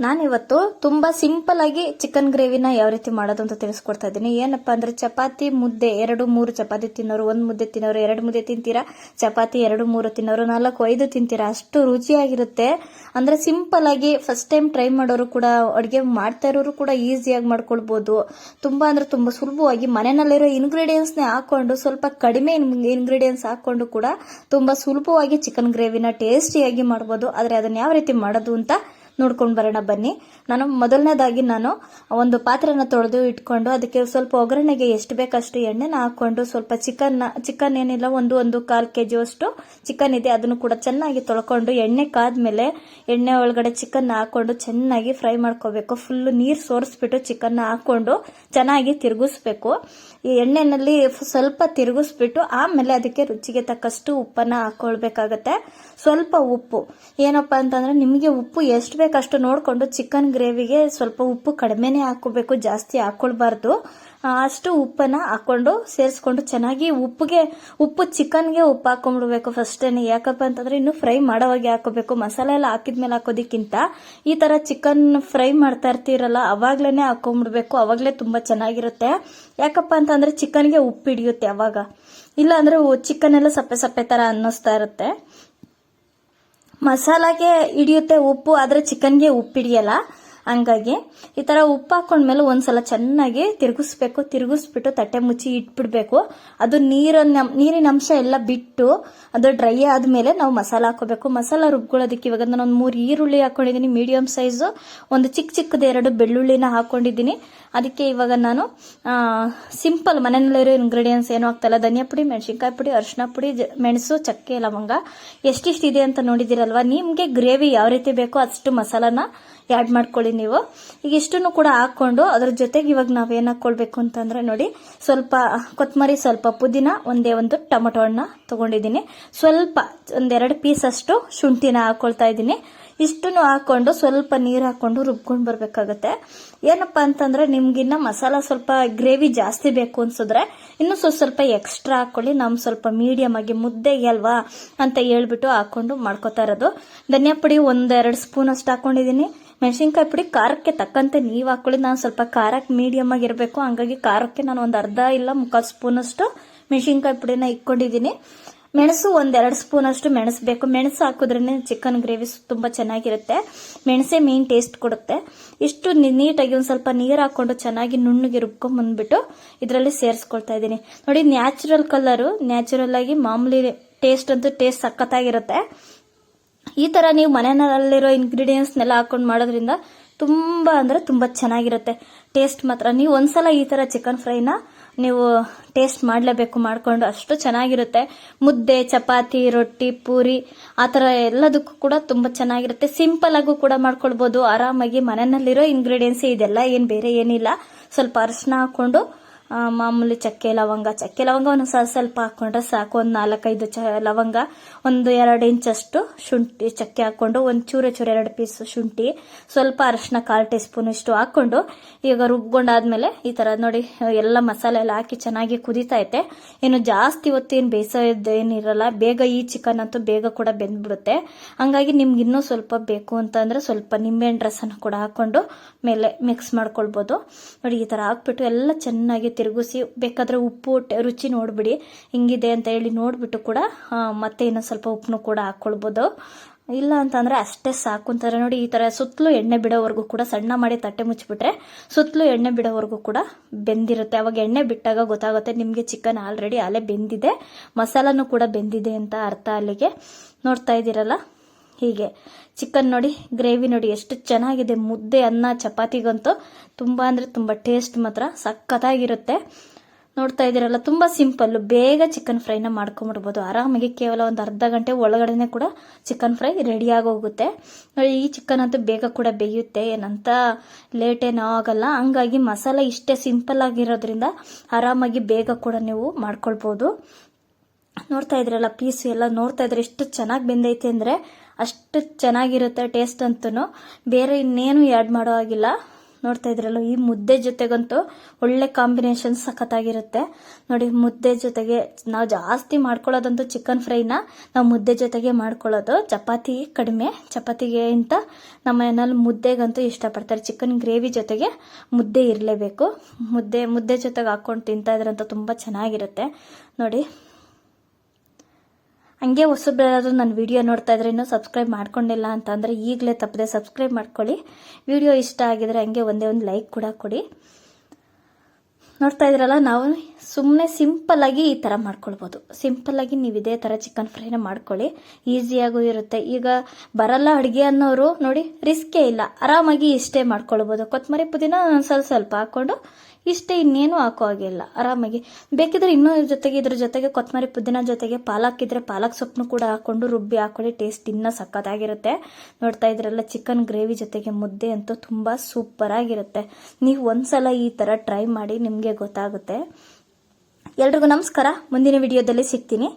ನಾನಿವತ್ತು ತುಂಬಾ ಸಿಂಪಲ್ ಆಗಿ ಚಿಕನ್ ಗ್ರೇವಿನ ಯಾವ ರೀತಿ ಮಾಡೋದು ಅಂತ ತಿಳಿಸ್ಕೊಡ್ತಾ ಇದ್ದೀನಿ. ಏನಪ್ಪಾ ಅಂದ್ರೆ ಚಪಾತಿ, ಮುದ್ದೆ, ಎರಡು, ಮೂರು ಚಪಾತಿ ತಿನ್ನೋರು, ಒಂದು ಮುದ್ದೆ ತಿನ್ನೋರು, ಎರಡು ಮುದ್ದೆ ತಿಂತೀರಾ? ಚಪಾತಿ, ಎರಡು, ಮೂರು ತಿನ್ನೋರು, ನಾಲ್ಕು, ಐದು ತಿಂತೀರಾ? ಅಷ್ಟು ರುಚಿಯಾಗಿರುತ್ತೆ. ಅಂದ್ರೆ ಸಿಂಪಲ್ ಆಗಿ ಫಸ್ಟ್ ಟೈಮ್ ಟ್ರೈ ಮಾಡೋರು ಕೂಡ, ಅಡುಗೆ ಮಾಡ್ತಾ ಇರೋರು ಕೂಡ ಈಸಿಯಾಗಿ ಮಾಡ್ಕೊಳ್ಬಹುದು ತುಂಬಾ ಅಂದ್ರೆ ತುಂಬಾ ಸುಲಭವಾಗಿ ಮನೆಯಲ್ಲಿರೋ ಇಂಗ್ರೀಡಿಯೆಂಟ್ಸ್ ಹಾಕ್ಕೊಂಡು ಹಾಕೊಂಡು, ಸ್ವಲ್ಪ ಕಡಿಮೆ ಇಂಗ್ರೀಡಿಯೆಂಟ್ಸ್ ಹಾಕೊಂಡು ಕೂಡ ತುಂಬಾ ಸುಲಭವಾಗಿ ಚಿಕನ್ ಗ್ರೇವಿನ ಟೇಸ್ಟಿಯಾಗಿ ಮಾಡ್ಬೋದು. ಆದರೆ ಅದನ್ನ ಯಾವ ರೀತಿ ಮಾಡೋದು ಅಂತ ನೋಡ್ಕೊಂಡು ಬರೋಣ ಬನ್ನಿ. ನಾನು ಮೊದಲನೇದಾಗಿ ನಾನು ಒಂದು ಪಾತ್ರೆನ ತೊಳೆದು ಇಟ್ಕೊಂಡು ಅದಕ್ಕೆ ಸ್ವಲ್ಪ ಒಗ್ಗರಣೆಗೆ ಎಷ್ಟು ಬೇಕಷ್ಟು ಎಣ್ಣೆನ ಹಾಕೊಂಡು ಸ್ವಲ್ಪ ಚಿಕನ್ ಚಿಕನ್ ಏನಿಲ್ಲ, ಒಂದು ಒಂದು ಕಾಲು ಕೆ ಅಷ್ಟು ಚಿಕನ್ ಇದೆ. ಅದನ್ನು ಕೂಡ ಚೆನ್ನಾಗಿ ತೊಳ್ಕೊಂಡು ಎಣ್ಣೆ ಕಾದ್ಮೇಲೆ ಎಣ್ಣೆ ಒಳಗಡೆ ಚಿಕನ್ ಹಾಕೊಂಡು ಚೆನ್ನಾಗಿ ಫ್ರೈ ಮಾಡ್ಕೋಬೇಕು. ಫುಲ್ ನೀರು ಸೋರಿಸ್ಬಿಟ್ಟು ಚಿಕನ್ ಹಾಕೊಂಡು ಚೆನ್ನಾಗಿ ತಿರುಗಿಸ್ಬೇಕು. ಈ ಎಣ್ಣೆನಲ್ಲಿ ಸ್ವಲ್ಪ ತಿರುಗಿಸ್ಬಿಟ್ಟು ಆಮೇಲೆ ಅದಕ್ಕೆ ರುಚಿಗೆ ತಕ್ಕಷ್ಟು ಉಪ್ಪನ್ನ ಹಾಕೊಳ್ಬೇಕಾಗತ್ತೆ. ಸ್ವಲ್ಪ ಉಪ್ಪು. ಏನಪ್ಪಾ ಅಂತಂದ್ರೆ ನಿಮಗೆ ಉಪ್ಪು ಎಷ್ಟು ಬೇಕಷ್ಟು ನೋಡಿಕೊಂಡು ಚಿಕನ್ ಗ್ರೇವಿಗೆ ಸ್ವಲ್ಪ ಉಪ್ಪು ಕಡಿಮೆನೇ ಹಾಕೋಬೇಕು ಜಾಸ್ತಿ ಹಾಕ್ಕೊಳ್ಬಾರ್ದು ಅಷ್ಟು ಉಪ್ಪನ್ನ ಹಾಕೊಂಡು ಸೇರಿಸ್ಕೊಂಡು ಚೆನ್ನಾಗಿ ಉಪ್ಪಿಗೆ ಉಪ್ಪು ಚಿಕನ್ಗೆ ಉಪ್ಪು ಹಾಕೊಂಡ್ಬಿಡ್ಬೇಕು ಫಸ್ಟೇನೆ. ಯಾಕಪ್ಪ ಅಂತಂದ್ರೆ ಇನ್ನು ಫ್ರೈ ಮಾಡೋವಾಗೆ ಹಾಕೋಬೇಕು ಮಸಾಲೆ ಎಲ್ಲ ಹಾಕಿದ್ಮೇಲೆ ಹಾಕೋದಕ್ಕಿಂತ ಈ ತರ ಚಿಕನ್ ಫ್ರೈ ಮಾಡ್ತಾ ಇರ್ತೀರಲ್ಲ, ಅವಾಗ್ಲೇನೆ ಹಾಕೊಂಡ್ಬಿಡ್ಬೇಕು ಅವಾಗಲೇ ತುಂಬಾ ಚೆನ್ನಾಗಿರುತ್ತೆ. ಯಾಕಪ್ಪ ಅಂತಂದರೆ ಚಿಕನ್ಗೆ ಉಪ್ಪು ಹಿಡಿಯುತ್ತೆ ಅವಾಗ. ಇಲ್ಲ ಅಂದ್ರೆ ಚಿಕನ್ ಎಲ್ಲ ಸಪ್ಪೆ ಸಪ್ಪೆ ತರ ಅನ್ನಿಸ್ತಾ ಇರುತ್ತೆ. ಮಸಾಲಾಗೆ ಹಿಡಿಯುತ್ತೆ ಉಪ್ಪು ಆದ್ರೆ ಚಿಕನ್ಗೆ ಉಪ್ಪು ಹಿಡಿಯಲ್ಲ ಹಂಗಾಗಿ ಈ ಥರ ಉಪ್ಪು ಹಾಕೊಂಡ್ಮೇಲೆ ಒಂದ್ಸಲ ಚೆನ್ನಾಗಿ ತಿರುಗಿಸ್ಬೇಕು, ತಿರುಗಿಸ್ಬಿಟ್ಟು ತಟ್ಟೆ ಮುಚ್ಚಿ ಇಟ್ಬಿಡ್ಬೇಕು. ಅದು ನೀರನ್ನ ನೀರಿನ ಅಂಶ ಎಲ್ಲ ಬಿಟ್ಟು ಅದು ಡ್ರೈ ಆದ್ಮೇಲೆ ನಾವು ಮಸಾಲ ಹಾಕೋಬೇಕು. ಮಸಾಲ ರುಬ್ಕೊಳ್ಳೋದಕ್ಕೆ ಇವಾಗ ನಾನು ಒಂದು ಮೂರು ಈರುಳ್ಳಿ ಹಾಕೊಂಡಿದ್ದೀನಿ, ಮೀಡಿಯಂ ಸೈಜು. ಒಂದು ಚಿಕ್ಕ ಚಿಕ್ಕದ ಎರಡು ಬೆಳ್ಳುಳ್ಳಿನ ಹಾಕೊಂಡಿದ್ದೀನಿ. ಅದಕ್ಕೆ ಇವಾಗ ನಾನು ಸಿಂಪಲ್ ಮನೆಯಲ್ಲಿರೋ ಇಂಗ್ರೀಡಿಯೆಂಟ್ಸ್ ಏನು ಆಗ್ತಲ್ಲ ಧನಿಯಾ ಪುಡಿ, ಮೆಣಸಿನ್ಕಾಯಿ ಪುಡಿ ಅರಿಶಿನ ಪುಡಿ ಮೆಣಸು, ಚಕ್ಕೆ, ಲವಂಗ. ಎಷ್ಟಿಷ್ಟಿದೆ ಅಂತ ನೋಡಿದಿರಲ್ವಾ ನಿಮಗೆ ಗ್ರೇವಿ ಯಾವ ರೀತಿ ಬೇಕೋ ಅಷ್ಟು ಮಸಾಲಾನ ಆ್ಯಡ್ ಮಾಡ್ಕೊಳ್ಳಿ ನೀವು. ಈಗ ಇಷ್ಟನ್ನು ಕೂಡ ಹಾಕ್ಕೊಂಡು ಅದ್ರ ಜೊತೆಗೆ ಇವಾಗ ನಾವೇನು ಹಾಕ್ಕೊಳ್ಬೇಕು ಅಂತಂದರೆ ನೋಡಿ, ಸ್ವಲ್ಪ ಕೊತ್ತಂಬರಿ ಸ್ವಲ್ಪ ಪುದೀನ, ಒಂದೇ ಒಂದು ಟೊಮೊಟೊ ಹಣ್ಣ ತೊಗೊಂಡಿದ್ದೀನಿ. ಸ್ವಲ್ಪ, ಒಂದೆರಡು ಪೀಸ್ ಅಷ್ಟು ಶುಂಠಿನ ಹಾಕ್ಕೊಳ್ತಾ ಇದ್ದೀನಿ. ಇಷ್ಟನ್ನು ಹಾಕ್ಕೊಂಡು ಸ್ವಲ್ಪ ನೀರು ಹಾಕ್ಕೊಂಡು ರುಬ್ಕೊಂಡು ಬರಬೇಕಾಗತ್ತೆ. ಏನಪ್ಪಾ ಅಂತಂದರೆ ನಿಮ್ಗಿನ್ನ ಮಸಾಲ ಸ್ವಲ್ಪ ಗ್ರೇವಿ ಜಾಸ್ತಿ ಬೇಕು ಅನ್ಸಿದ್ರೆ ಇನ್ನೂ ಸ್ವಲ್ಪ ಸ್ವಲ್ಪ ಎಕ್ಸ್ಟ್ರಾ ಹಾಕ್ಕೊಳ್ಳಿ ನಮ್ಮ ಸ್ವಲ್ಪ ಮೀಡಿಯಮ್ ಆಗಿ ಮುದ್ದೆಗೆ ಅಲ್ವಾ ಅಂತ ಹೇಳ್ಬಿಟ್ಟು ಹಾಕ್ಕೊಂಡು ಮಾಡ್ಕೋತಾ ಇರೋದು. ಧನಿಯಾ ಪುಡಿ ಒಂದೆರಡು ಸ್ಪೂನ್ ಅಷ್ಟು ಹಾಕೊಂಡಿದ್ದೀನಿ. ಮೆಣಸಿನ್ಕಾಯಿ ಪುಡಿ ಖಾರಕ್ಕೆ ತಕ್ಕಂತೆ ನೀವು ಹಾಕೊಳ್ಳಿ. ನಾನು ಸ್ವಲ್ಪ ಖಾರಕ್ಕೆ ಮೀಡಿಯಮ್ ಆಗಿರಬೇಕು. ಹಂಗಾಗಿ ಖಾರಕ್ಕೆ ನಾನು ಒಂದು ಅರ್ಧ ಇಲ್ಲ ಮುಕ್ಕಾಲು ಸ್ಪೂನಷ್ಟು ಮೆಣಸಿನ್ಕಾಯಿ ಪುಡಿನ ಇಟ್ಕೊಂಡಿದ್ದೀನಿ. ಮೆಣಸು ಒಂದೆರಡು ಸ್ಪೂನ್ ಅಷ್ಟು ಮೆಣಸು ಬೇಕು. ಮೆಣಸು ಹಾಕಿದ್ರೇ ಚಿಕನ್ ಗ್ರೇವಿ ತುಂಬ ಚೆನ್ನಾಗಿರುತ್ತೆ. ಮೆಣಸೇ ಮೇನ್ ಟೇಸ್ಟ್ ಕೊಡುತ್ತೆ. ಇಷ್ಟು ನೀಟಾಗಿ ಒಂದು ಸ್ವಲ್ಪ ನೀರು ಹಾಕೊಂಡು ಚೆನ್ನಾಗಿ ನುಣ್ಣಗೆ ರುಬ್ಕೊಂಡು ಬಂದ್ಬಿಟ್ಟು ಇದರಲ್ಲಿ ಸೇರಿಸ್ಕೊಳ್ತಾ ಇದ್ದೀನಿ. ನೋಡಿ, ನ್ಯಾಚುರಲ್ ಕಲರು ನ್ಯಾಚುರಲ್ ಆಗಿ ಮಾಮೂಲಿ ಟೇಸ್ಟ್ ಅಂತೂ ಟೇಸ್ಟ್ ಸಖತ್ತಾಗಿರುತ್ತೆ. ಈ ತರ ನೀವು ಮನೆಯಲ್ಲಿರೋ ಇಂಗ್ರೀಡಿಯೆಂಟ್ಸ್ನೆಲ್ಲ ಹಾಕೊಂಡು ಮಾಡೋದ್ರಿಂದ ತುಂಬಾ ಅಂದ್ರೆ ತುಂಬಾ ಚೆನ್ನಾಗಿರುತ್ತೆ. ಟೇಸ್ಟ್ ಮಾತ್ರ. ನೀವು ಒಂದ್ಸಲ ಈ ತರ ಚಿಕನ್ ಫ್ರೈನ ನೀವು ಟೇಸ್ಟ್ ಮಾಡಲೇಬೇಕು, ಮಾಡಿಕೊಂಡು ಅಷ್ಟು ಚೆನ್ನಾಗಿರುತ್ತೆ. ಮುದ್ದೆ, ಚಪಾತಿ, ರೊಟ್ಟಿ, ಪೂರಿ, ಆ ಥರ ಎಲ್ಲದಕ್ಕೂ ಕೂಡ ತುಂಬ ಚೆನ್ನಾಗಿರುತ್ತೆ. ಸಿಂಪಲ್ ಆಗು ಕೂಡ ಮಾಡ್ಕೊಳ್ಬೋದು. ಆರಾಮಾಗಿ ಮನೆಯಲ್ಲಿರೋ ಇಂಗ್ರೀಡಿಯೆಂಟ್ಸ್ ಇದೆಲ್ಲ ಏನು ಬೇರೆ ಏನಿಲ್ಲ. ಸ್ವಲ್ಪ ಅರಿಶಿನ ಹಾಕೊಂಡು ಮಾಮೂಲಿ ಚಕ್ಕೆ, ಲವಂಗ. ಚಕ್ಕೆ ಲವಂಗ ಒಂದು ಸ್ವಲ್ಪ ಸ್ವಲ್ಪ ಹಾಕೊಂಡ್ರೆ ಸಾಕು. ಒಂದು ನಾಲ್ಕೈದು ಚ, ಲವಂಗ, ಒಂದು ಎರಡು ಇಂಚಷ್ಟು ಶುಂಠಿ ಚಕ್ಕೆ ಹಾಕ್ಕೊಂಡು ಒಂದು ಚೂರೆ ಚೂರೆ ಎರಡು ಪೀಸ್ ಶುಂಠಿ, ಸ್ವಲ್ಪ ಅರಶಿನ ಕಾಲು ಟೀ ಸ್ಪೂನ್ ಇಷ್ಟು ಹಾಕ್ಕೊಂಡು, ಈಗ ರುಬ್ಕೊಂಡಾದ್ಮೇಲೆ ಈ ಥರ ನೋಡಿ, ಎಲ್ಲ ಮಸಾಲೆ ಎಲ್ಲ ಹಾಕಿ ಚೆನ್ನಾಗಿ ಕುದೀತಾ ಐತೆ. ಏನು ಜಾಸ್ತಿ ಹೊತ್ತೇನು ಬೇಯಿಸೋದು ಏನಿರಲ್ಲ ಬೇಗ ಈ ಚಿಕನ್ ಅಂತೂ ಬೇಗ ಕೂಡ ಬೆಂದ್ಬಿಡುತ್ತೆ. ಹಂಗಾಗಿ ನಿಮ್ಗೆ ಇನ್ನೂ ಸ್ವಲ್ಪ ಬೇಕು ಅಂತಂದರೆ ಸ್ವಲ್ಪ ನಿಂಬೆಹಣ್ಣು ರಸನ ಕೂಡ ಹಾಕ್ಕೊಂಡು ಮೇಲೆ ಮಿಕ್ಸ್ ಮಾಡ್ಕೊಳ್ಬೋದು. ನೋಡಿ ಈ ಥರ ಹಾಕ್ಬಿಟ್ಟು ಎಲ್ಲ ಚೆನ್ನಾಗಿ ತಿರುಗಿಸಿ ಬೇಕಾದರೆ ಉಪ್ಪು ರುಚಿ ನೋಡಿಬಿಡಿ, ಹಿಂಗಿದೆ ಅಂತ ಹೇಳಿ ನೋಡಿಬಿಟ್ಟು ಕೂಡ ಮತ್ತೆ ಇನ್ನೊಂದು ಸ್ವಲ್ಪ ಉಪ್ಪನ್ನು ಕೂಡ ಹಾಕ್ಕೊಳ್ಬೋದು ಇಲ್ಲ ಅಂತಂದರೆ ಅಷ್ಟೇ ಸಾಕು ಅಂತಾರೆ. ನೋಡಿ, ಈ ತರ ಸುತ್ತಲೂ ಎಣ್ಣೆ ಬಿಡೋವರೆಗೂ ಕೂಡ ಸಣ್ಣ ಮಾಡಿ ತಟ್ಟೆ ಮುಚ್ಚಿಬಿಟ್ರೆ ಸುತ್ತಲೂ ಎಣ್ಣೆ ಬಿಡೋವರೆಗೂ ಕೂಡ ಬೆಂದಿರುತ್ತೆ. ಅವಾಗ ಎಣ್ಣೆ ಬಿಟ್ಟಾಗ ಗೊತ್ತಾಗುತ್ತೆ ನಿಮಗೆ ಚಿಕನ್ ಆಲ್ರೆಡಿ ಅಲೆ ಬೆಂದಿದೆ, ಮಸಾಲನೂ ಕೂಡ ಬೆಂದಿದೆ ಅಂತ ಅರ್ಥ ಅಲ್ಲಿಗೆ. ನೋಡ್ತಾ ಇದ್ದೀರಲ್ಲ? ಹೀಗೆ. ಚಿಕನ್ ನೋಡಿ, ಗ್ರೇವಿ ನೋಡಿ, ಎಷ್ಟು ಚೆನ್ನಾಗಿದೆ. ಮುದ್ದೆ, ಅನ್ನ, ಚಪಾತಿಗಂತೂ ತುಂಬ ಅಂದರೆ ತುಂಬ ಟೇಸ್ಟ್ ಮಾತ್ರ ಸಖತ್ತಾಗಿರುತ್ತೆ. ನೋಡ್ತಾ ಇದ್ದೀರಲ್ಲ, ತುಂಬ ಸಿಂಪಲ್ಲು ಬೇಗ ಚಿಕನ್ ಫ್ರೈನ ಮಾಡ್ಕೊಂಬಿಡ್ಬೋದು ಆರಾಮಾಗಿ ಕೇವಲ ಒಂದು ಅರ್ಧ ಗಂಟೆ ಒಳಗಡೆನೆ ಕೂಡ ಚಿಕನ್ ಫ್ರೈ ರೆಡಿ ಹೋಗುತ್ತೆ ಈ ಚಿಕನ್ ಅಂತೂ ಬೇಗ ಕೂಡ ಬೇಯುತ್ತೆ. ಏನಂತ ಲೇಟ್ ಏನೋ ಆಗಲ್ಲ. ಹಂಗಾಗಿ ಮಸಾಲೆ ಇಷ್ಟೇ ಸಿಂಪಲ್ ಆಗಿರೋದ್ರಿಂದ ಆರಾಮಾಗಿ ಬೇಗ ಕೂಡ ನೀವು ಮಾಡ್ಕೊಳ್ಬೋದು. ನೋಡ್ತಾ ಇದ್ರಲ್ಲ ಪೀಸ್ ಎಲ್ಲ ನೋಡ್ತಾ ಇದ್ರೆ ಎಷ್ಟು ಚೆನ್ನಾಗಿ ಬೆಂದೈತೆ ಅಂದರೆ ಅಷ್ಟು ಚೆನ್ನಾಗಿರುತ್ತೆ ಟೇಸ್ಟ್ ಅಂತೂ ಬೇರೆ ಇನ್ನೇನು ಆ್ಯಡ್ ಮಾಡೋ ಹಾಗಿಲ್ಲ. ನೋಡ್ತಾ ಇದ್ರಲ್ಲ ಈ ಮುದ್ದೆ ಜೊತೆಗಂತೂ ಒಳ್ಳೆ ಕಾಂಬಿನೇಷನ್ ಸಖತ್ತಾಗಿರುತ್ತೆ. ನೋಡಿ, ಮುದ್ದೆ ಜೊತೆಗೆ ನಾವು ಜಾಸ್ತಿ ಮಾಡ್ಕೊಳ್ಳೋದಂತೂ ಚಿಕನ್ ಫ್ರೈನ ನಾವು ಮುದ್ದೆ ಜೊತೆಗೆ ಮಾಡ್ಕೊಳ್ಳೋದು. ಚಪಾತಿ ಕಡಿಮೆ. ಚಪಾತಿಗೆ ಇಂತ ನಮ್ಮ ಮನೆಯಲ್ಲಿ ಮುದ್ದೆಗಂತೂ ಇಷ್ಟಪಡ್ತಾರೆ. ಚಿಕನ್ ಗ್ರೇವಿ ಜೊತೆಗೆ ಮುದ್ದೆ ಇರಲೇಬೇಕು. ಮುದ್ದೆ ಮುದ್ದೆ ಜೊತೆಗೆ ಹಾಕ್ಕೊಂಡು ತಿಂತಾ ಇದ್ರಂತೂ ತುಂಬ ಚೆನ್ನಾಗಿರುತ್ತೆ. ನೋಡಿ ಹಂಗೆ ಹೊಸಬ್ರಾದ್ರೂ ನನ್ನ ವಿಡಿಯೋ ನೋಡ್ತಾ ಇದ್ರೆ ಇನ್ನೂ ಸಬ್ಸ್ಕ್ರೈಬ್ ಮಾಡ್ಕೊಂಡಿಲ್ಲ ಅಂತಂದರೆ ಈಗಲೇ ತಪ್ಪದೆ ಸಬ್ಸ್ಕ್ರೈಬ್ ಮಾಡ್ಕೊಳ್ಳಿ. ವಿಡಿಯೋ ಇಷ್ಟ ಆಗಿದ್ರೆ ಹಂಗೆ ಒಂದೇ ಒಂದು ಲೈಕ್ ಕೂಡ ಕೊಡಿ. ನೋಡ್ತಾ ಇದ್ರಲ್ಲ, ನಾವು ಸುಮ್ಮನೆ ಸಿಂಪಲ್ಲಾಗಿ ಈ ಥರ ಮಾಡ್ಕೊಳ್ಬೋದು. ಸಿಂಪಲ್ಲಾಗಿ ನೀವು ಇದೇ ಥರ ಚಿಕನ್ ಫ್ರೈನ ಮಾಡ್ಕೊಳ್ಳಿ. ಈಸಿಯಾಗೂ ಇರುತ್ತೆ. ಈಗ ಬರಲ್ಲ ಅಡುಗೆ ಅನ್ನೋರು ನೋಡಿ ರಿಸ್ಕೇ ಇಲ್ಲ. ಆರಾಮಾಗಿ ಇಷ್ಟೇ ಮಾಡ್ಕೊಳ್ಬೋದು. ಕೊತ್ತಂಬರಿ ಪುದೀನ ಸ್ವಲ್ಪ ಸ್ವಲ್ಪ ಹಾಕ್ಕೊಂಡು ಇಷ್ಟೇ ಇನ್ನೇನು ಹಾಕೋ ಹಾಗಿಲ್ಲ ಆರಾಮಾಗಿ. ಬೇಕಿದ್ರೆ ಇನ್ನೂ ಜೊತೆಗೆ, ಇದ್ರ ಜೊತೆಗೆ ಕೊತ್ತಂಬರಿ ಪುದೀನ ಜೊತೆಗೆ ಪಾಲಕ್ ಇದ್ರೆ ಪಾಲಕ್ ಸೊಪ್ಪನ್ನು ಕೂಡ ಹಾಕ್ಕೊಂಡು ರುಬ್ಬಿ ಹಾಕೊಳ್ಳಿ. ಟೇಸ್ಟ್ ಇನ್ನೂ ಸಕ್ಕತ್ತಾಗಿರುತ್ತೆ ನೋಡ್ತಾ ಇದ್ರಲ್ಲ ಚಿಕನ್ ಗ್ರೇವಿ ಜೊತೆಗೆ ಮುದ್ದೆ ಅಂತೂ ತುಂಬ ಸೂಪರ್ ಆಗಿರುತ್ತೆ. ನೀವು ಒಂದ್ಸಲ ಈ ಥರ ಟ್ರೈ ಮಾಡಿ ನಿಮಗೆ ಗೊತ್ತಾಗುತ್ತೆ. ಎಲ್ರಿಗೂ ನಮಸ್ಕಾರ. ಮುಂದಿನ ವಿಡಿಯೋದಲ್ಲಿ ಸಿಗ್ತೀನಿ.